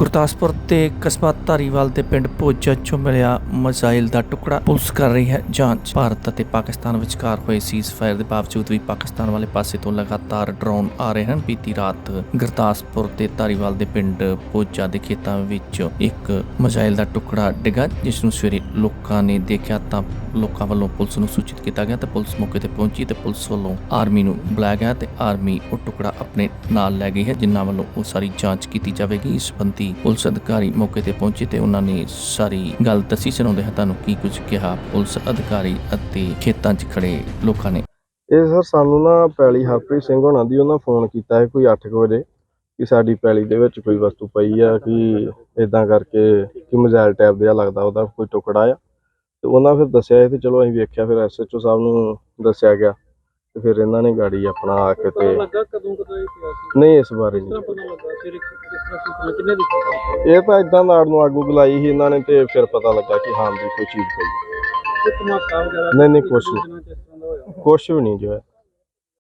ਗੁਰਦਾਸਪੁਰ ਤੇ ਕਸਬਾ ਧਾਰੀਵਾਲ ਦੇ ਪਿੰਡ ਭੋਜਾ ਚੋਂ ਮਿਲਿਆ ਮਿਜ਼ਾਈਲ ਦਾ ਟੁਕੜਾ। ਪੁਲਿਸ ਕਰ ਰਹੀ ਹੈ ਜਾਂਚ। ਭਾਰਤ ਅਤੇ ਪਾਕਿਸਤਾਨ ਵਿਚਕਾਰ ਹੋਏ ਸੀਜ਼ਫਾਇਰ ਦੇ ਬਾਵਜੂਦ ਵੀ ਪਾਕਿਸਤਾਨ ਵਾਲੇ ਪਾਸੇ ਤੋਂ ਲਗਾਤਾਰ ਡਰੋਨ ਆ ਰਹੇ ਹਨ, ਬੀਤੀ ਰਾਤ ਗੁਰਦਾਸਪੁਰ ਤੇ ਧਾਰੀਵਾਲ ਦੇ ਪਿੰਡ ਭੋਜਾ ਦੇ ਖੇਤਾਂ ਵਿੱਚ ਇੱਕ ਮਿਜ਼ਾਈਲ ਦਾ ਟੁਕੜਾ ਡਿੱਗਾ, ਜਿਸ ਨੂੰ ਸਵੇਰੇ ਲੋਕਾਂ ਨੇ ਦੇਖਿਆ ਤਾਂ ਲੋਕਾਂ ਵੱਲੋਂ ਪੁਲਿਸ ਨੂੰ ਸੂਚਿਤ ਕੀਤਾ ਗਿਆ ਤੇ ਪੁਲਿਸ ਮੌਕੇ ਤੇ ਪਹੁੰਚੀ ਤੇ ਪੁਲਿਸ ਵੱਲੋਂ ਆਰਮੀ ਨੂੰ ਬੁਲਾਇਆ ਗਿਆ ਤੇ ਆਰਮੀ ਉਹ ਟੁਕੜਾ ਆਪਣੇ ਨਾਲ ਲੈ ਗਈ ਹੈ, ਜਿਨ੍ਹਾਂ ਵੱਲੋਂ ਉਹ ਸਾਰੀ ਜਾਂਚ ਕੀਤੀ ਜਾਵੇਗੀ। ਇਸ ਸੰਬੰਧੀ ਪੁਲਿਸ ਅਧਿਕਾਰੀ ਮੌਕੇ ਤੇ ਪਹੁੰਚੇ ਤੇ ਉਹਨਾਂ ਨੇ ਸਾਰੀ ਗੱਲ ਦੱਸੀ। ਸੁਣਾਉਂਦੇ ਹਾਂ ਤੁਹਾਨੂੰ ਕੀ ਕੁਝ ਕਿਹਾ? ਪੁਲਿਸ ਅਧਿਕਾਰੀ ਅਤੇ ਖੇਤਾਂ 'ਚ ਖੜੇ ਲੋਕਾਂ ਨੇ। ਇਹ ਸਰ, ਸਾਨੂੰ ਨਾ ਪੈਲੀ ਹਰਪ੍ਰੀਤ ਸਿੰਘ ਹੋਣਾ ਦੀ ਉਹਨਾਂ ਫੋਨ ਕੀਤਾ ਹੈ ਕੋਈ 8 ਵਜੇ ਕਿ ਸਾਡੀ ਪੈਲੀ ਦੇ ਵਿੱਚ ਕੋਈ ਵਸਤੂ ਪਈ ਆ, ਕਿ ਇਦਾਂ ਕਰਕੇ ਕਿ ਮਜ਼ਾਇਲ ਟੈਪ ਜਿਹਾ ਲੱਗਦਾ ਉਹਦਾ, ਕੋਈ ਟੁਕੜਾ ਆ। ਤੇ ਉਹਨਾਂ ਫਿਰ ਦੱਸਿਆ ਤੇ ਚਲੋ ਅਸੀਂ ਵੇਖਿਆ, ਫਿਰ ਐਸਐਚਓ ਸਾਹਿਬ ਨੂੰ ਦੱਸਿਆ ਗਿਆ। ਤੇ ਫਿਰ ਇਹਨਾਂ ਨੇ ਗਾੜੀ ਆਪਣਾ ਆ ਕੇ ਤੇ ਲੱਗਾ ਕਦੋਂ ਕਦੋਂ ਇਹ ਪਿਆ ਸੀ? ਨਹੀਂ ਇਸ ਬਾਰੇ ਨਹੀਂ ਪਤਾ ਲੱਗਾ? ਫਿਰ ਕਿਸ ਤਰ੍ਹਾਂ ਸੂਚਨਾ ਕਿੰਨੇ ਦਿੱਤੀ ਇਹ ਤਾਂ ਇਦਾਂ ਨਾੜ ਨੂੰ ਆਗੂ ਬੁਲਾਈ ਸੀ ਇਹਨਾਂ ਨੇ ਤੇ ਫਿਰ ਪਤਾ ਲੱਗਾ ਕਿ ਹਾਂ ਵੀ ਕੋਈ ਚੀਜ਼ ਪਈ। ਨਹੀਂ, ਨਹੀਂ, ਕੁਛ ਨਹੀਂ। ਕੁਛ ਵੀ ਨਹੀਂ ਜੋ ਹੈ।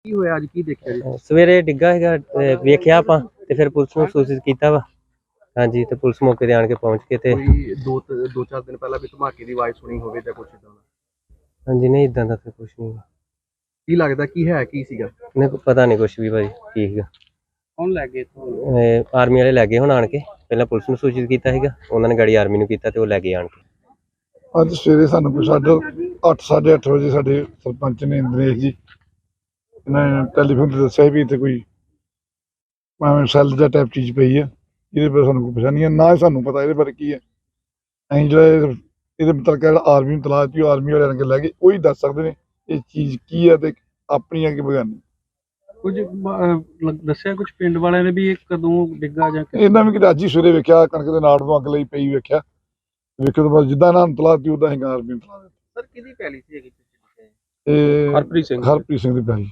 ਕੀ ਹੋਇਆ ਅੱਜ? ਕੀ ਦੇਖਿਆ ਜੀ? ਸਵੇਰੇ ਡਿੱਗਾ ਹੈਗਾ ਵੇਖਿਆ ਆਪਾਂ ਤੇ ਫਿਰ ਪੁਲਿਸ ਨੂੰ ਸੂਚਿਤ ਕੀਤਾ ਵਾ। ਹਾਂਜੀ ਤੇ ਪੁਲਿਸ ਮੌਕੇ ਤੇ ਆਣ ਕੇ ਪਹੁੰਚ ਕੇ ਤੇ ਕੋਈ ਦੋ ਦੋ ਚਾਰ ਦਿਨ ਪਹਿਲਾਂ ਵੀ ਧਮਾਕੇ ਦੀ ਆਵਾਜ਼ ਸੁਣੀ ਹੋਵੇ ਜਾਂ ਕੁਝ ਇਦਾਂ ਦਾ? ਹਾਂਜੀ ਨਹੀਂ ਇਦਾਂ ਦਾ ਤਾਂ ਕੁਝ ਨਹੀਂ। ਕੀ ਲੱਗਦਾ ਕੀ ਹੈ ਕੀ ਸੀਗਾ? ਨਹੀਂ ਪਤਾ ਨਹੀਂ ਕੁਝ ਵੀ ਭਾਈ ਕੀ ਹੈਗਾ ਕੌਣ ਲੈ ਗਏ ਤੁਹਾਨੂੰ ਅਹ ਆਰਮੀ ਵਾਲੇ ਲੈ ਗਏ ਹੁਣ ਆਣ ਕੇ। ਪਹਿਲਾਂ ਪੁਲਿਸ ਨੂੰ ਸੂਚਿਤ ਕੀਤਾ ਹੈਗਾ ਉਹਨਾਂ ਨੇ ਗਾੜੀ ਆਰਮੀ ਨੂੰ ਕੀਤਾ ਤੇ ਉਹ ਲੈ ਗਏ ਆਣ ਕੇ। ਅੱਜ ਸਵੇਰੇ ਸਾਨੂੰ ਕੋਈ ਸਾਢੇ ਅੱਠ ਵਜੇ ਸਾਡੇ ਸਰਪੰਚ ਨੇ ਇੰਦਰੇਸ਼ ਜੀ ਇਹਨਾਂ ਨੇ ਟੈਲੀਫੋਨ ਤੇ ਦੱਸਿਆ ਵੀ ਇੱਥੇ ਕੋਈ ਭਾਵੇਂ ਸੈੱਲ ਦਾ ਟਾਈਪ ਚੀਜ਼ ਪਈ ਹੈ ਇਹਦੇ ਬਾਰੇ ਸਾਨੂੰ ਕੋਈ ਪਤਾ ਨਹੀਂ ਹੈ ਨਾ ਹੀ ਸਾਨੂੰ ਪਤਾ ਇਹਦੇ ਬਾਰੇ ਕੀ ਹੈ ਅਸੀਂ ਜਿਹੜਾ ਇਹ- ਇਹਦੇ ਮੁਤਲਕ ਜਿਹੜਾ ਆਰਮੀ ਨੂੰ ਤਲਾਸ਼ ਦਿੱਤੀ ਆਰਮੀ ਵਾਲਿਆਂ ਨੇ ਲੈ ਕੇ ਉਹੀ ਦੱਸ ਸਕਦੇ ਨੇ ਇਹ ਚੀਜ਼ ਕੀ ਹੈ ਤੇ ਆਪਣੀ ਆ ਕਿ ਬਗਾਨੀ ਕੁਝ ਦੱਸਿਆ ਕੁਝ ਪਿੰਡ ਵਾਲਿਆਂ ਨੇ ਵੀ ਇਹ ਕਦੋਂ ਡਿੱਗਾ ਜਾਂ ਕਿ- ਇਹਨਾਂ ਵੀ ਕਿਤੇ ਅੱਜ ਹੀ ਸਵੇਰੇ ਵੇਖਿਆ ਕਣਕ ਦੇ ਨਾੜ ਨੂੰ ਅੱਗ ਲਈ ਪਈ ਵੇਖਿਆ। ਵੇਖਣ ਤੋਂ ਬਾਅਦ ਜਿੱਦਾਂ ਇਹਨਾਂ ਨੂੰ ਤਲਾਸ਼ ਦਿੱਤੀ ਉਦਾਂ ਹੀ ਦਿੱਤੀ। ਸਰ ਕਿਹਦੀ ਪੈਲੀ ਸੀ ਹੈਗੀ ਇਹ ਹਰਪ੍ਰੀਤ ਸਿੰਘ ਹਰਪ੍ਰੀਤ ਸਿੰਘ ਦੀ ਪੈਲੀ।